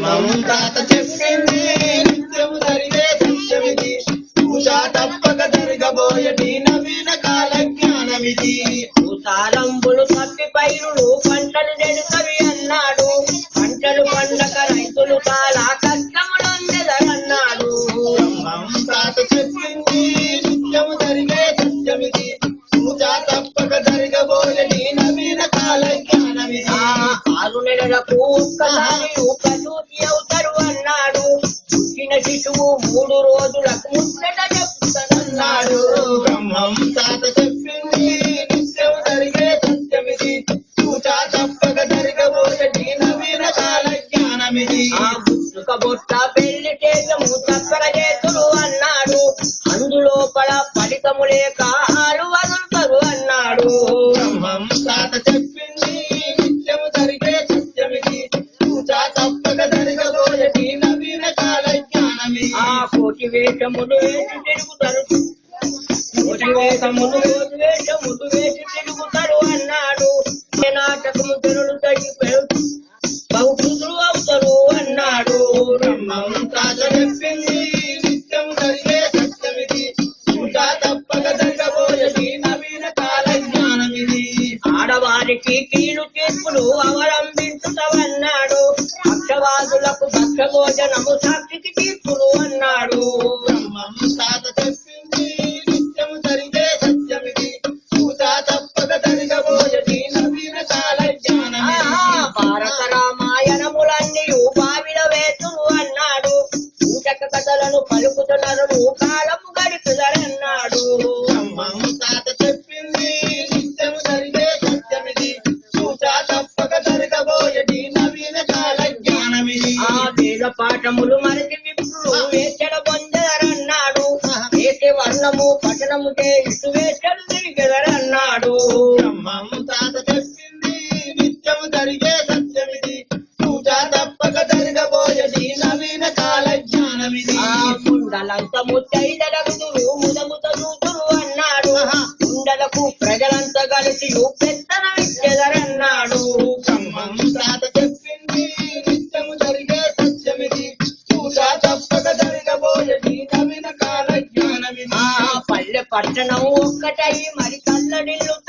బ్రహ్మం తాత చెప్పింది నిత్యము జరిగే సత్యమిది పూజ తప్పక జరగబోయటి నవీన కాల జ్ఞానమిది భూతాళంబులు తప్పి పైరులు పంటలు నెడుతవి బ్రహ్మం చెప్పింది నిత్యం జరిగే సత్యమిది తప్పక నవీన కాల జ్ఞానమిది బొట్ట పెళ్ళి చేతులు అన్నాడు అందులోపల ఫలితము లేక ఆలు వదులుతారు అన్నాడు బ్రహ్మం తాత చెప్పింది నిత్యం జరిగే సత్యమిది తప్పక నవీన కాల జ్ఞానమిది ఆ కోటి వేషములు ఉన్నాడు. బ్రహ్మం సాధ పట్టణం ఒక్కటై మరి కల్లడిల్లుతది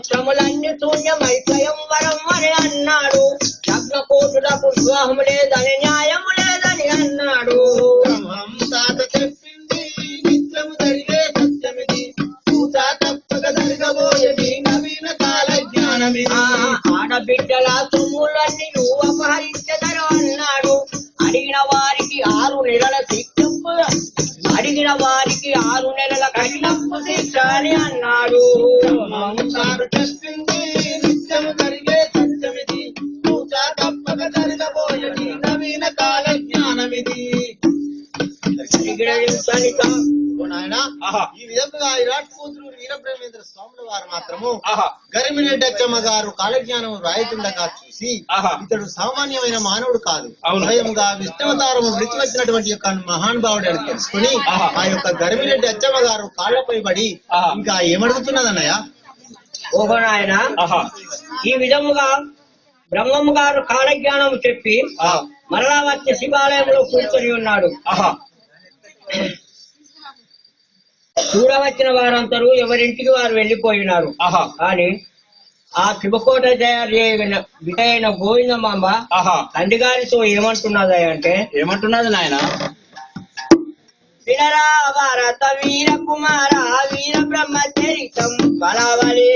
గోత్రములన్నీ శూన్యమై స్వయంవరం అని అన్నాడు. లగ్న కోటులకు వివాహం లేదని న్యాయం లేదని అన్నాడు. తాత చెప్పింది నిత్యం జరిగే సత్యమిది. తప్పక జరగబోయటి నవీన కాల జ్ఞానమిది ఆడబిడ్డల నవీన కాల జ్ఞానమిది ఈ విధంగా విరాట్ కూతురు వీరబ్రహ్మేంద్ర స్వాముల వారు మాత్రము ఆహా. గరిమిరెడ్డి అచ్చమ్మ గారు కాలజ్ఞానం రాయతుండగా చూసి ఆహా. ఇతడు సామాన్యమైన మానవుడు కాదు. స్వయంగా విష్ణువతారము విడిచి వచ్చినటువంటి యొక్క మహానుభావుడు అని తెలుసుకుని ఆహా. ఆ యొక్క గరిమిరెడ్డి అచ్చమ్మ గారు కాళ్ళపై పడి ఆహా. ఇంకా ఏమడుగుతున్నదన్నయ్య ఓహో నాయన ఆహా ఈ విధముగా బ్రహ్మము గారు కాలజ్ఞానం చెప్పి మరలా వచ్చే శివాలయంలో కూర్చొని ఉన్నాడు. చూడవచ్చిన వారందరూ ఎవరింటికి వారు వెళ్ళిపోయినారు ఆహా. కానీ ఆ శివకోట తయారు చేయగల విటైన గోవిందమాంబ ఆహా. తండ్రి గారితో ఏమంటున్నది అంటే ఏమంటున్నది నాయన? వినరా భారత వీర కుమార వీర బ్రహ్మ చరితం బలవలి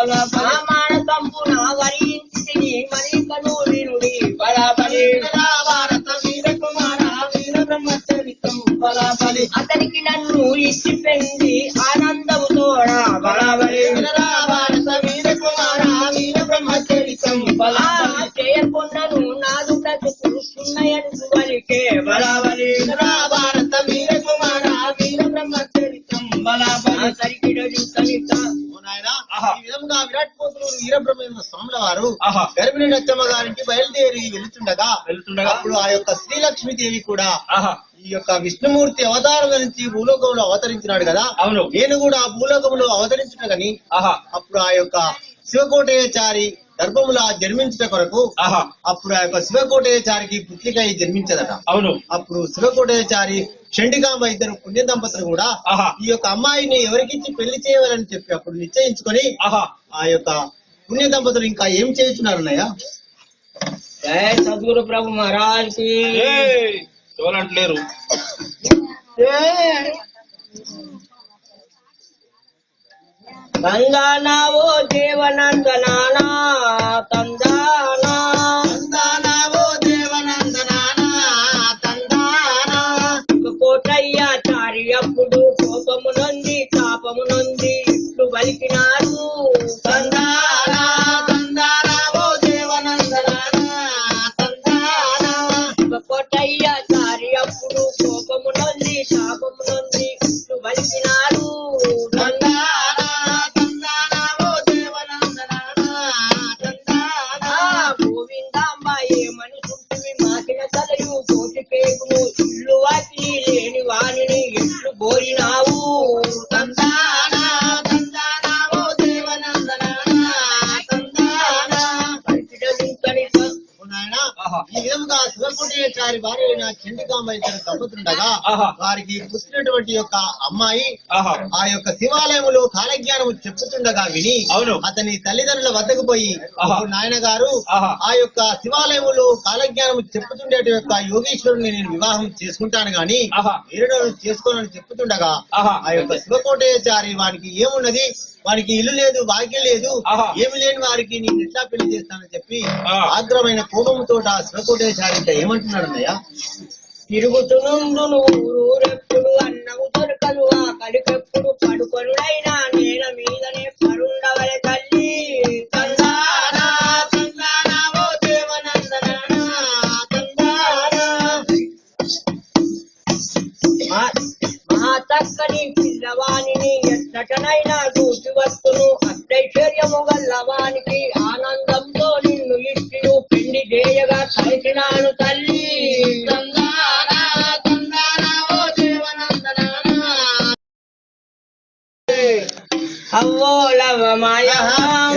బ్రహ్మచరితం బలబలే మానసంపున వరించితిని మణికనూరి నుడి బలాబలే బలేగరా భారత వీర కుమార వీర బ్రహ్మచరితం అతనికి నన్ను ఇచ్చి పెంది ఆ వారు. గర్భిణి నచ్చమ్మ గారికి బయలుదేరి వెళుతుండగా వెళ్తుండగా అప్పుడు ఆ యొక్క శ్రీలక్ష్మీదేవి కూడా ఆహా. ఈ యొక్క విష్ణుమూర్తి అవతారం నుంచి భూలోకంలో అవతరించినాడు కదా. అవును. నేను కూడా ఆ భూలోకంలో అవతరించిన గని ఆహా. అప్పుడు ఆ యొక్క శివకోటయ్యచారి గర్భముల జన్మించుట కొరకు అప్పుడు ఆ యొక్క శివకోటయ్యచారికి పుత్రిక అయి జన్మించదట. అవును. అప్పుడు శివకోటయ్యచారి చండికాంబ ఇద్దరు పుణ్య దంపతులు కూడా ఆహా. ఈ యొక్క అమ్మాయిని ఎవరికిచ్చి పెళ్ళి చేయాలని చెప్పి అప్పుడు నిశ్చయించుకొని ఆహా. ఆ యొక్క పుణ్య దంపతులు ఇంకా ఏం చేస్తున్నారు అన్నయ్య? జయ సద్గురు ప్రభు మహారాజ్కి. ఎవరంటలేరు? గంగానావో దేవనందనానా తందానా not you. ఆహా. వారికి పుట్టినటువంటి యొక్క అమ్మాయి ఆ యొక్క శివాలయములో కాలజ్ఞానము చెప్పుతుండగా విని అవును. అతని తల్లిదండ్రుల వద్దకు పోయి ఆహా. "ఓ నాయన గారు. ఆ యొక్క శివాలయములో కాలజ్ఞానము చెప్పుతుండేటి యొక్క యోగేశ్వరుని నేను వివాహం చేసుకుంటాను గాని. వేరే చేసుకోనని చెప్పుతుండగా. ఆ యొక్క శివకోటేచారి వానికి ఏమున్నది వానికి ఇల్లు లేదు భాగ్యం లేదు. ఏమి లేని వారికి నేను ఎట్లా పెళ్ళి చేస్తానని చెప్పి. ఆగ్రమైన కోపంతో ఆ శివకోటేచారి ఇంకా ఏమంటున్నాడు అన్నయ్య తిరుగుతునుండు ఊరూరెప్పుడు అన్నవు దొరకలు దొరకదు. ఆ కడికెప్పుడు పడుకొనుడైనా నేల మీదనే పరుండవలె తల్లి. మహాతక్కని పిల్లవాణిని ఎచ్చటనైనా الله لا ما يهام